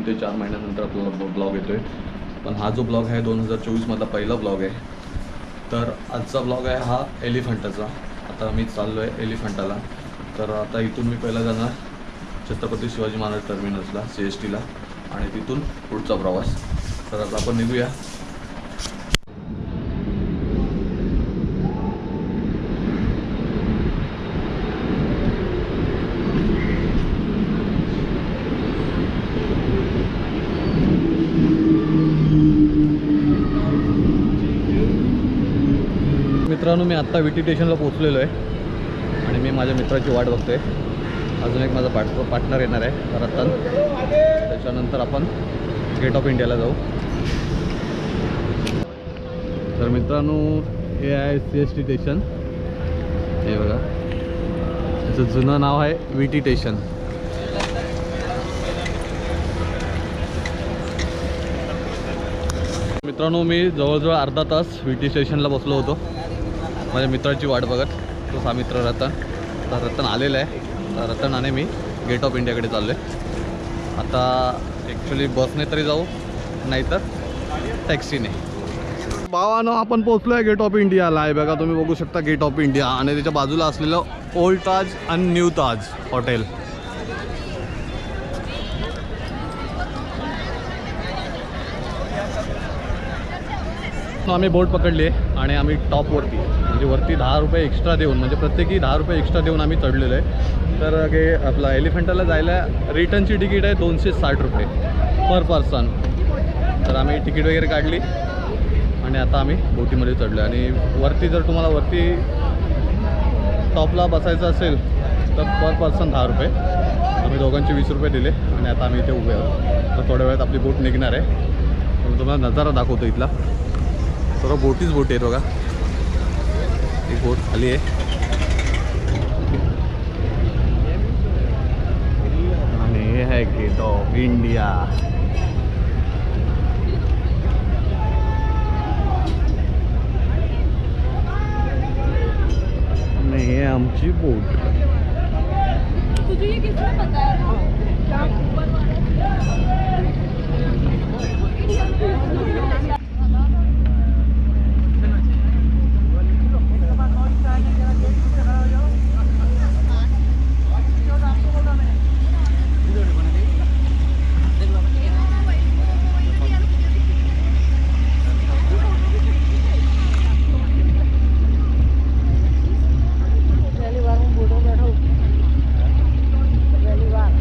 तीन ते चार महिन्यानंतर आपला ब्लॉग येतो आहे पण हा जो ब्लॉग आहे दोन हजार चोवीसमधला पहिला ब्लॉग आहे. तर आजचा ब्लॉग आहे हा एलिफंटाचा. आता मी चाललो आहे एलिफंटाला. तर आता इथून मी पहिला जाणार छत्रपती शिवाजी महाराज टर्मिनसला सी एस टीला आणि तिथून पुढचा प्रवास. तर आता आपण निघूया. मित्रांनो मी आत्ता विटी स्टेशनला पोहोचलेलो आहे. आणि मी माझ्या मित्राची वाट बघतोय. अजून एक माझा पार्ट पार्टनर येणार आहे रतन. त्याच्यानंतर आपण गेट ऑफ इंडियाला जाऊ. तर मित्रांनो हे आहे सी एस टी स्टेशन हे बघा. त्याचं जुनं नाव आहे विटी टी स्टेशन मित्रांनो मी जवळजवळ अर्धा तास विटी टी स्टेशनला बसलो होतो. माझ्या मित्राची वाट बघत. तो सा मित्र रतन. तर रतन आलेला आहे. तर रतन आणि मी गेट ऑफ इंडियाकडे चाललो आहे आता ॲक्च्युली बसने तरी जाऊ नाहीतर टॅक्सीने भावानं आपण पोचलो आहे गेट ऑफ इंडियाला आहे बघा तुम्ही बघू शकता गेट ऑफ इंडिया आणि त्याच्या बाजूला असलेलं ओल्ड ताज आणि न्यू ताज हॉटेल आम्ही बोट पकडली आणि आम्ही टॉपवरती म्हणजे वरती दहा रुपये एक्स्ट्रा देऊन म्हणजे प्रत्येकी दहा रुपये एक्स्ट्रा देऊन आम्ही चढलेलो आहे. तर हे आपला एलिफंटाला जायला रिटर्नची तिकीट आहे दोनशे साठ रुपये पर पर्सन तर आम्ही तिकीट वगैरे काढली आणि आता आम्ही बोटीमध्ये चढलो आणि वरती जर तुम्हाला वरती टॉपला बसायचं असेल तर पर पर्सन दहा रुपये. आम्ही दोघांचे वीस रुपये दिले आणि आता आम्ही इथे उभे आहोत. तर थोड्या वेळात आपली बोट निघणार आहे. तुम्हाला नजारा दाखवतो इथला. सर्व बोटीच बोटी आहेत बघा. एक बोट खाली आहे. आणि हे आहे गेट ऑफ इंडिया आणि हे आमची बोट तुझे ये किसने बताया पहली बार मैं बोट में बैठा हूँ पहली बार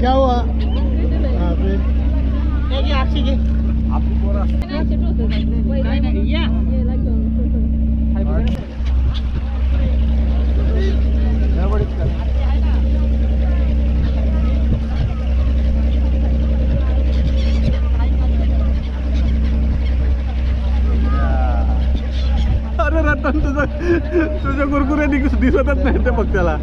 क्या हुआ अरे रतन तुझं तुझ्या कुरकुरे दिसतच नाही ते पक्षाला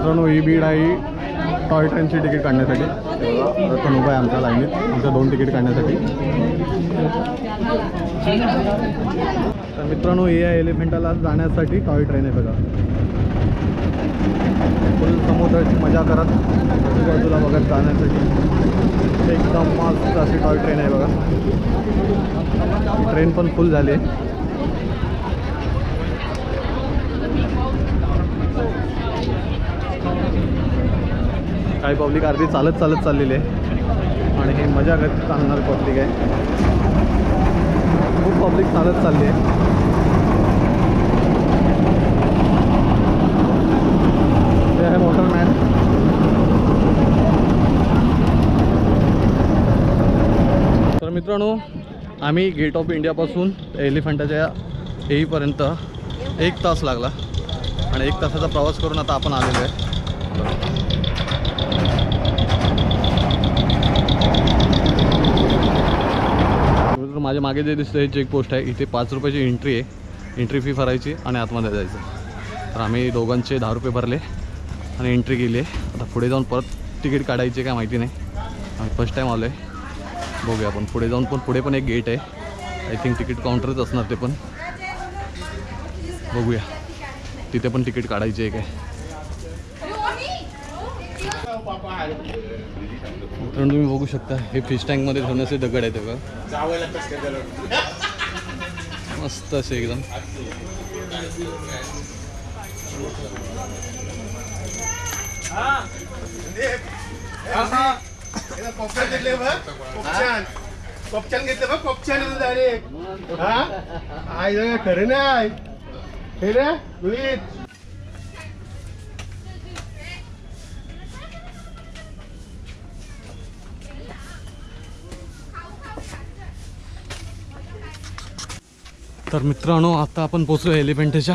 मित्रांनो ही भीड आहे. टॉय ट्रेनची तिकीट काढण्यासाठी. रतन उभा आहे आमच्या लाईनीत. आमच्या दोन तिकीट काढण्यासाठी. तर मित्रांनो हे आहे एलिफेंटाला जाण्यासाठी टॉय ट्रेन आहे बघा. फुल समुद्राची मजा करत आजूबाजूला बघत जाण्यासाठी. एकदम मस्त अशी टॉय ट्रेन आहे बघा. ट्रेन पण फुल झाली आहे. काही पब्लिक अर्धी चालत चालत चाललेली आहे. आणि हे मजा करत चालणार पब्लिक आहे. खूप पब्लिक चालत चालली आहे. ते आहे मोटरमॅन तर मित्रांनो आम्ही गेट ऑफ इंडियापासून एलिफंटाच्या येईपर्यंत एक तास लागला. आणि एक तासाचा प्रवास करून आता आपण आलेलो आहे. तर माझ्या मागे जे दिसतं हे चेकपोस्ट आहे इथे पाच रुपयाची एंट्री आहे. एंट्री फी भरायची आणि आतमध्ये जायचं. तर आम्ही दोघांचे दहा रुपये भरले आणि एंट्री केली आहे. आता पुढे जाऊन परत तिकीट काढायची काय माहिती नाही. आम्ही फर्स्ट टाईम आलो आहे बघूया आपण. पुढे जाऊन पण पुढे पण एक गेट आहे. आय थिंक तिकीट काउंटरच असणार ते पण. बघूया. तिथे पण तिकीट काढायची आहे काय. मित्रांनो तुम्ही बघू शकता हे फिश टँकमध्ये ठेवण्याचे दगड आहेत बघा. मस्त असे एकदम. कोपच्यान घेतले बघ. कोपच्यान डायरेक्ट हा? खरं नाही. हे रे तर मित्रांनो आता आपण पोचलो एलिफेंटच्या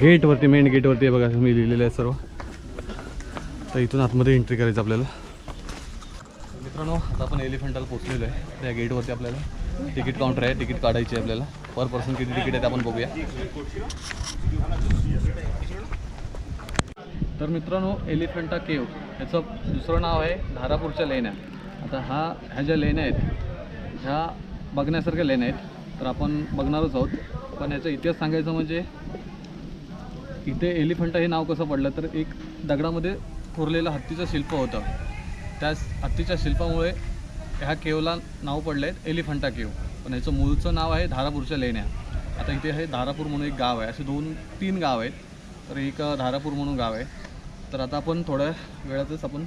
गेटवरती मेन गेटवरती. बघा मी लिहिलेलं आहे सर्व. तर इथून आतमध्ये एंट्री करायचं आपल्याला. मित्रांनो आता आपण एलिफंटाला पोचलेलो आहे. त्या गेटवरती आपल्याला तिकीट काउंटर आहे. तिकीट काढायची आहे आपल्याला. पर पर्सन किती तिकीट आहे ते आपण बघूया. तर मित्रांनो एलिफंटा केव. याचं दुसरं नाव आहे धारापूरच्या लेण्या. आता हा ह्या ज्या लेण्या आहेत ह्या बघण्यासारख्या लेण्या आहेत. तर आपण बघणारच आहोत. पण याचा इतिहास सांगायचं म्हणजे इथे एलिफंटा हे नाव कसं पडलं तर एक दगडामध्ये कोरलेलं हत्तीचं शिल्प होतं. त्या हत्तीच्या शिल्पामुळे ह्या केवला नाव पडलं आहे एलिफंटा केव. पण याचं मूळचं नाव आहे धारापूरच्या लेण्या. आता इथे हे धारापूर म्हणून एक गाव आहे. असे दोन तीन गाव आहेत. तर एक धारापूर म्हणून गाव आहे. तर आता आपण थोड्या वेळातच आपण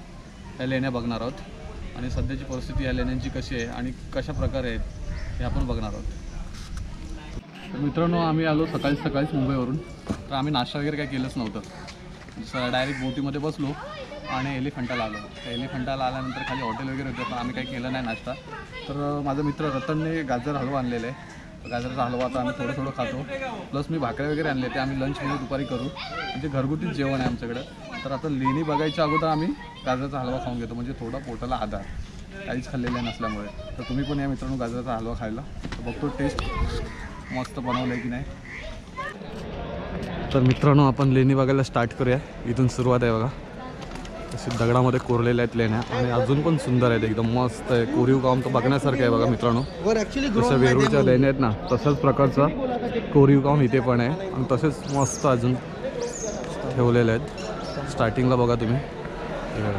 ह्या लेण्या बघणार आहोत. आणि सध्याची परिस्थिती या लेण्यांची कशी आहे आणि कशा प्रकारे आहेत हे आपण बघणार आहोत. मित्रांनो आम्ही आलो सकाळी सकाळीच मुंबईवरून. तर आम्ही नाश्ता वगैरे काही केलंच नव्हतं. जसं डायरेक्ट बोटीमध्ये बसलो आणि एलिफंटाला आलो. तर एलिफंटाला आल्यानंतर खाली हॉटेल वगैरे होतं पण आम्ही काही केलं नाही नाश्ता. तर माझा मित्र रतनने गाजर हलवा आणलेला. आहे गाजराचा हलवा आता आम्ही थोडं थोडं खातो. प्लस मी भाकऱ्या वगैरे आणले ते आम्ही लंचमध्ये दुपारी करू. म्हणजे घरगुतीच जेवण आहे आमच्याकडं. तर आता लेणी बघायच्या अगोदर आम्ही गाजराचा हलवा खाऊन घेतो. म्हणजे थोडा पोटाला आधार. काहीच खाल्लेला नसल्यामुळे. तर तुम्ही पण या मित्रांनो गाजराचा हलवा खायला. तर बघतो टेस्ट मस्त बनवलं आहे की नाही. तर मित्रांनो आपण लेणी बघायला स्टार्ट करूया. इथून सुरुवात आहे बघा. असे दगडामध्ये कोरलेल्या आहेत लेण्या आणि अजून पण सुंदर आहेत. एकदम मस्त आहे. कोरीव काम तर बघण्यासारखं आहे बघा मित्रांनो. जसं वेरूळच्या लेण्या आहेत ना तसंच प्रकारचा कोरीव काम इथे पण आहे. आणि तसेच मस्त अजून ठेवलेले आहेत. स्टार्टिंगला बघा तुम्ही. हे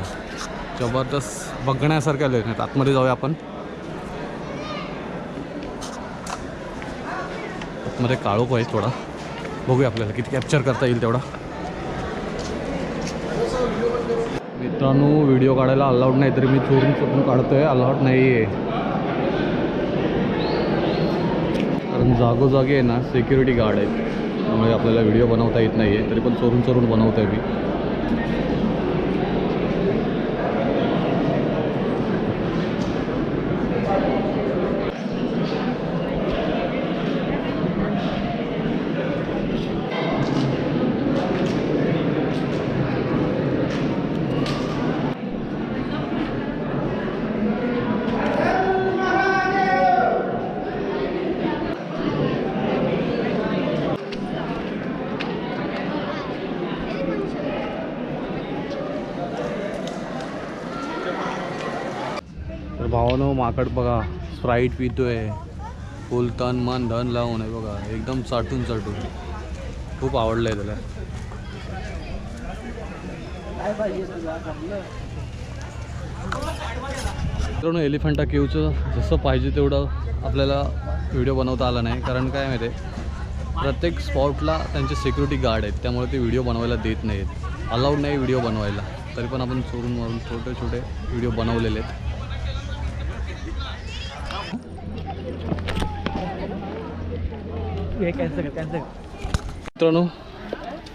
जबरदस्त बघण्यासारख्या लेण्या आहेत. आतमध्ये जाऊया आपण. आतमध्ये काळोख आहे थोडा. बघूया आपल्याला किती कॅप्चर करता येईल तेवढा. मित्रांनो व्हिडिओ काढायला अलाउड नाही तरी मी चोरून चोरून काढतोय. अलाउड नाही आहे कारण जागोजागी आहे ना सिक्युरिटी गार्ड आहेत. त्यामुळे आपल्याला व्हिडिओ बनवता येत नाही आहे तरी पण चोरून चोरून बनवतोय मी. भावानं माकड बघा स्प्राईट पितोय. फुल तन मन धन लावून आहे बघा. एकदम चाटून चाटून खूप आवडलं आहे त्याला. मित्रांनो एलिफंटा केवचं जसं पाहिजे तेवढं आपल्याला व्हिडिओ बनवता आला नाही. कारण काय माहिती आहे? प्रत्येक स्पॉटला त्यांचे सिक्युरिटी गार्ड आहेत. त्यामुळे ते व्हिडिओ बनवायला देत नाहीत. अलाउड नाही व्हिडिओ बनवायला. तरी पण आपण चोरून मारून छोटे छोटे व्हिडिओ बनवलेले आहेत. हे कॅन्सल कर कॅन्सल मित्रांनो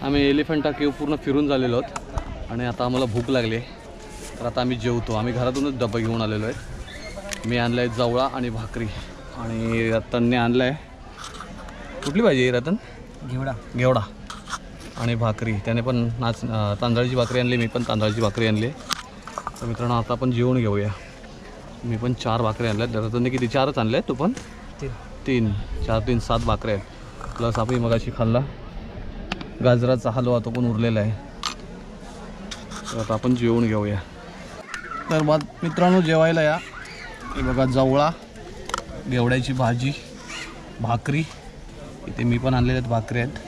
आम्ही एलिफंटा केव पूर्ण फिरून झालेलो आहोत आणि आता आम्हाला भूक लागली आहे. तर आता आम्ही जेवतो. आम्ही घरातूनच डबा घेऊन आलेलो आहे. मी आणलं आहे जवळा आणि भाकरी. आणि रतनने आणलं आहे कुठली भाजी आहे रतन? घेवडा. घेवडा. आणि भाकरी. त्याने पण नाच तांदळाची भाकरी आणली मी पण तांदळाची भाकरी आणली. तर मित्रांनो आता आपण जेवण घेऊया. मी पण चार भाकरी आणल्या रतनने किती? चारच आणल्या तू पण? तीन. चार तीन सात भाकऱ्या आहेत. प्लस आपण मगाशी खाल्ला. गाजराचा हलवा तो पण उरलेला आहे. तर आता आपण जेवून घेऊया. तर बा मित्रांनो जेवायला या. हे बघा जवळा घेवड्याची भाजी भाकरी. इथे मी पण आणलेल्या आहेत भाकरी आहेत.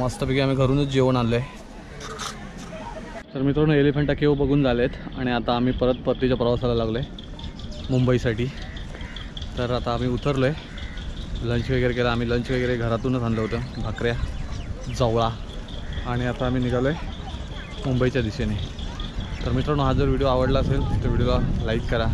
मस्तपैकी आम्ही घरूनच जेवण आणलं आहे तर मित्रांनो एलिफंटा केव बघून झालेत आणि आता आम्ही परत परतीच्या प्रवासाला लागलो आहे मुंबईसाठी. तर आता आम्ही उतरलो आहे लंच वगैरे केला. आम्ही लंच वगैरे घरातूनच आणलं होतं. भाकऱ्या जवळा. आणि आता आम्ही निघालो आहे मुंबईच्या दिशेने. तर मित्रांनो हा जर व्हिडिओ आवडला असेल तर व्हिडिओला लाईक करा.